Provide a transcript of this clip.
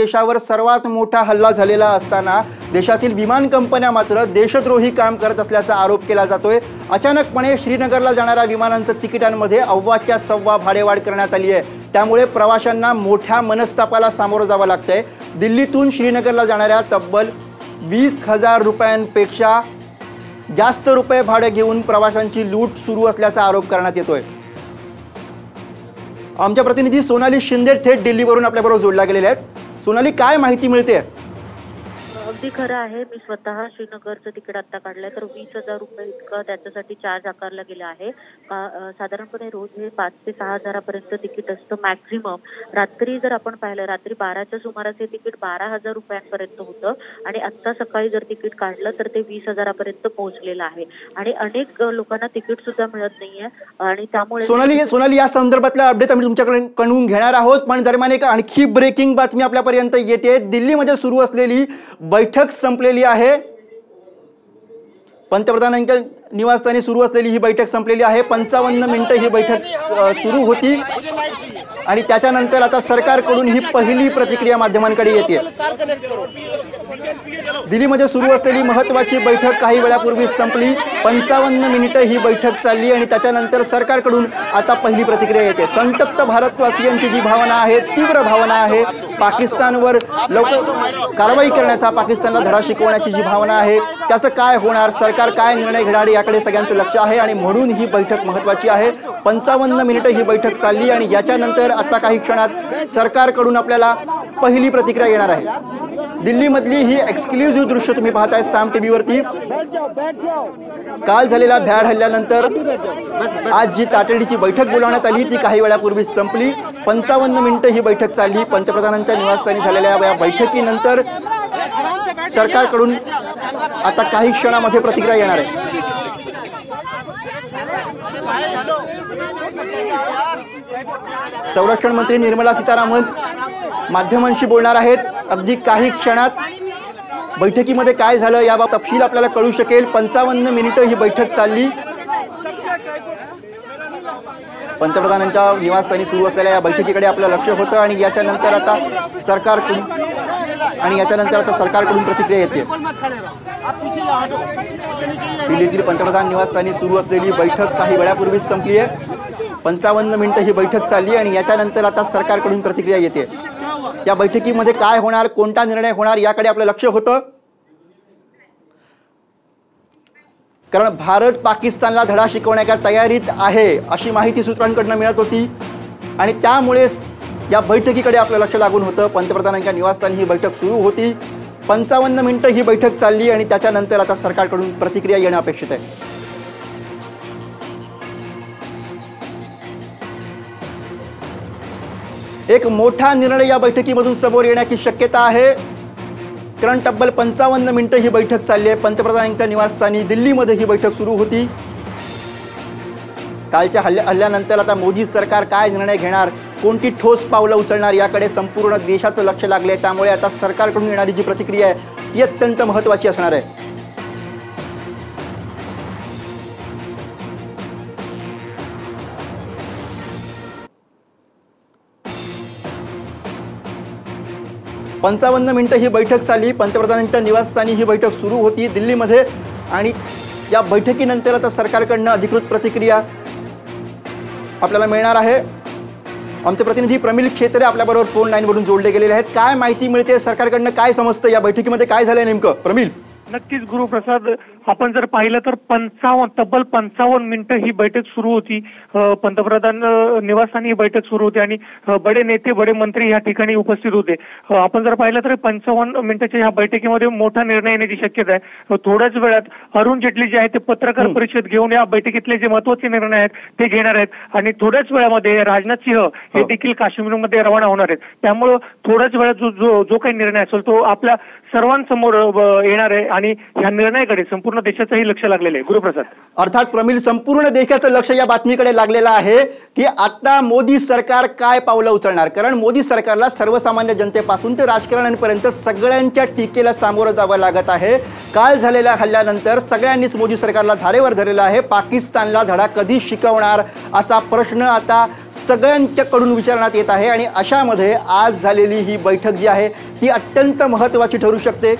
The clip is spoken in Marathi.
देशावर सर्वात मोठा हल्ला झालेला असताना देशातील विमान कंपन्या मात्र देशद्रोही काम करत असल्याचा आरोप केला जातोय. अचानकपणे श्रीनगरला जाणाऱ्या विमानांचं तिकिटांमध्ये अव्वाच्या सव्वा भाडेवाढ करण्यात आली आहे. त्यामुळे प्रवाशांना मोठ्या मनस्तापाला सामोरं जावं लागतंय. दिल्लीतून श्रीनगरला जाणाऱ्या तब्बल वीस हजार रुपयांपेक्षा जास्त रुपये भाडे घेऊन प्रवाशांची लूट सुरू असल्याचा आरोप करण्यात येतोय. आमच्या प्रतिनिधी सोनाली शिंदे थेट दिल्लीवरून आपल्याबरोबर जोडल्या गेलेल्या आहेत. सोनाली काय माहिती मिळते? अगदी खरं आहे. मी स्वतः श्रीनगरचं तिकीट आता काढलंय. तर वीस हजार रुपये इतकं त्याच्यासाठी चार्ज आकारला गेला आहे. का- साधारणपणे रोज हे पाच ते सहा हजारापर्यंत तिकीट असतं मॅक्झिमम रात्री जर आपण पाहिलं रात्री बाराच्या सुमारास हे तिकीट बारा हजार रुपयांपर्यंत होतं. आणि आत्ता सकाळी जर तिकीट काढलं तर ते वीस हजारापर्यंत पोहोचलेलं आहे. आणि अनेक लोकांना तिकीट सुद्धा मिळत नाहीये. आणि त्यामुळे सोनाली सोनाली या संदर्भातला अपडेट आम्ही तुमच्याकडे कडून घेणार आहोत. पण दरम्यान एक आणखी ब्रेकिंग बातमी आपल्यापर्यंत येते. दिल्लीमध्ये सुरू असलेली बैठक बैठक संपलेली आहे. पंतप्रधानांच्या निवासस्थानी सुरू असलेली ही बैठक संपलेली आहे. पंचावन्न मिनिटं ही बैठक सुरू होती. आणि त्याच्यानंतर आता सरकारकडून ही पहिली प्रतिक्रिया माध्यमांकडे येते. दिल्लीमध्ये सुरू असलेली महत्त्वाची बैठक काही वेळापूर्वी संपली. पंचावन्न मिनिटं ही बैठक चालली आणि त्याच्यानंतर सरकारकडून आता पहिली प्रतिक्रिया येते. संतप्त भारतवासियांची जी भावना आहे तीव्र भावना आहे पाकिस्तानवर लवकर कारवाई करण्याचा पाकिस्तानला धडा शिकवण्याची जी भावना आहे त्याचं काय होणार? सरकार काय निर्णय घेणार याकडे सगळ्यांचं लक्ष आहे आणि म्हणून ही बैठक महत्वाची आहे. पंचावन्न मिनिटं ही बैठक चालली आणि याच्यानंतर आता काही क्षणात सरकारकडून आपल्याला पहिली प्रतिक्रिया येणार आहे. दिल्लीमधली ही एक्सक्लुझिव्ह दृश्य तुम्ही पाहताय साम टीव्हीवरती काल झालेल्या भ्याड हल्ल्यानंतर आज जी तातडीची बैठक बोलावण्यात आली ती काही वेळापूर्वी संपली. पंचावन्न मिनिटं ही बैठक चालली. पंतप्रधानांच्या निवासस्थानी झालेल्या या बैठकीनंतर सरकारकडून आता काही क्षणामध्ये प्रतिक्रिया येणार आहे. संरक्षण मंत्री निर्मला सीतारामन माध्यमांशी बोलणार आहेत. अगदी काही क्षणात बैठकीमध्ये काय झालं याबाबत तपशील आपल्याला कळू शकेल. पंचावन्न मिनिटं ही बैठक चालली. पंतप्रधानांच्या निवासस्थानी सुरू असलेल्या या बैठकीकडे आपलं लक्ष होतं आणि याच्यानंतर आता सरकारकडून आणि याच्यानंतर आता सरकारकडून प्रतिक्रिया येते. दिल्लीतील पंतप्रधान निवासस्थानी सुरू असलेली बैठक काही वेळापूर्वीच संपली आहे. पंचावन्न मिनिटं ही बैठक चालली आणि याच्यानंतर आता सरकारकडून प्रतिक्रिया येते. या बैठकीमध्ये काय होणार कोणता निर्णय होणार याकडे आपलं लक्ष होतं. कारण भारत पाकिस्तानला धडा शिकवण्याच्या तयारीत आहे अशी माहिती सूत्रांकडनं मिळत होती. आणि त्यामुळेच या बैठकीकडे आपलं लक्ष लागून होतं. पंतप्रधानांच्या निवासस्थानी ही बैठक सुरू होती. पंचावन्न मिनटं ही बैठक चालली आणि त्याच्यानंतर आता सरकारकडून प्रतिक्रिया येणं अपेक्षित आहे. एक मोठा निर्णय या बैठकीमधून समोर येण्याची शक्यता आहे. कारण तब्बल पंचावन्न मिनिटं ही बैठक चालली आहे. पंतप्रधानांच्या निवासस्थानी दिल्लीमध्ये ही बैठक सुरू होती. कालच्या हल्ल्या हल्ल्यानंतर आता मोदी सरकार काय निर्णय घेणार? कोणती ठोस पावलं उचलणार? याकडे संपूर्ण देशाचं लक्ष लागले त्यामुळे आता सरकारकडून येणारी जी प्रतिक्रिया आहे ती अत्यंत महत्त्वाची असणार आहे. पंचावन्न मिनटं ही बैठक चालली. पंतप्रधानांच्या निवासस्थानी ही बैठक सुरू होती दिल्लीमध्ये. आणि या बैठकीनंतर आता सरकारकडनं अधिकृत प्रतिक्रिया आपल्याला मिळणार आहे. आमचे प्रतिनिधी प्रमिल क्षेत्रे आपल्याबरोबर फोन लाईनवरून जोडले गेलेले आहेत. काय माहिती मिळते? सरकारकडनं काय समजतं? या बैठकीमध्ये काय झालं नेमकं? प्रमिल. नक्कीच गुरुप्रसाद आपण जर पाहिलं तर पंचावन्न तब्बल पंचावन्न मिनिटं ही बैठक सुरू होती. पंतप्रधान निवासस्थानी ही बैठक सुरू होती आणि बडे नेते बडे मंत्री या ठिकाणी उपस्थित होते. आपण जर पाहिलं तर पंचावन्न मिनिटाच्या ह्या बैठकीमध्ये मोठा निर्णय येण्याची शक्यता आहे. थोड्याच वेळात अरुण जेटली जे आहेत ते पत्रकार परिषद घेऊन या बैठकीतले जे महत्त्वाचे निर्णय आहेत ते घेणार आहेत. आणि थोड्याच वेळामध्ये राजनाथ सिंह हे देखील काश्मीरमध्ये रवाना होणार आहेत. त्यामुळं थोड्याच वेळात जो जो काही निर्णय असेल तो आपल्या सर्वांसमोर येणार आहे आणि आणि ह्या निर्णयाकडे संपूर्ण देशाचंही लक्ष लागलेलं आहे. गुरुप्रसाद. अर्थात प्रमिल संपूर्ण देशाचं लक्ष या बातमीकडे लागलेलं आहे की आता मोदी सरकार काय पावलं उचलणार? कारण मोदी सरकारला सर्वसामान्य जनतेपासून ते राजकारण्यांपर्यंत सगळ्यांच्या टीकेला सामोरं जावं लागत आहे. काल झालेल्या हल्ल्यानंतर सगळ्यांनीच मोदी सरकारला धारेवर धरलेला आहे. पाकिस्तानला धडा कधी शिकवणार असा प्रश्न आता सगळ्यांच्याकडून विचारण्यात येत आहे आणि अशामध्ये आज झालेली ही बैठक जी आहे ती अत्यंत महत्त्वाची ठरू शकते.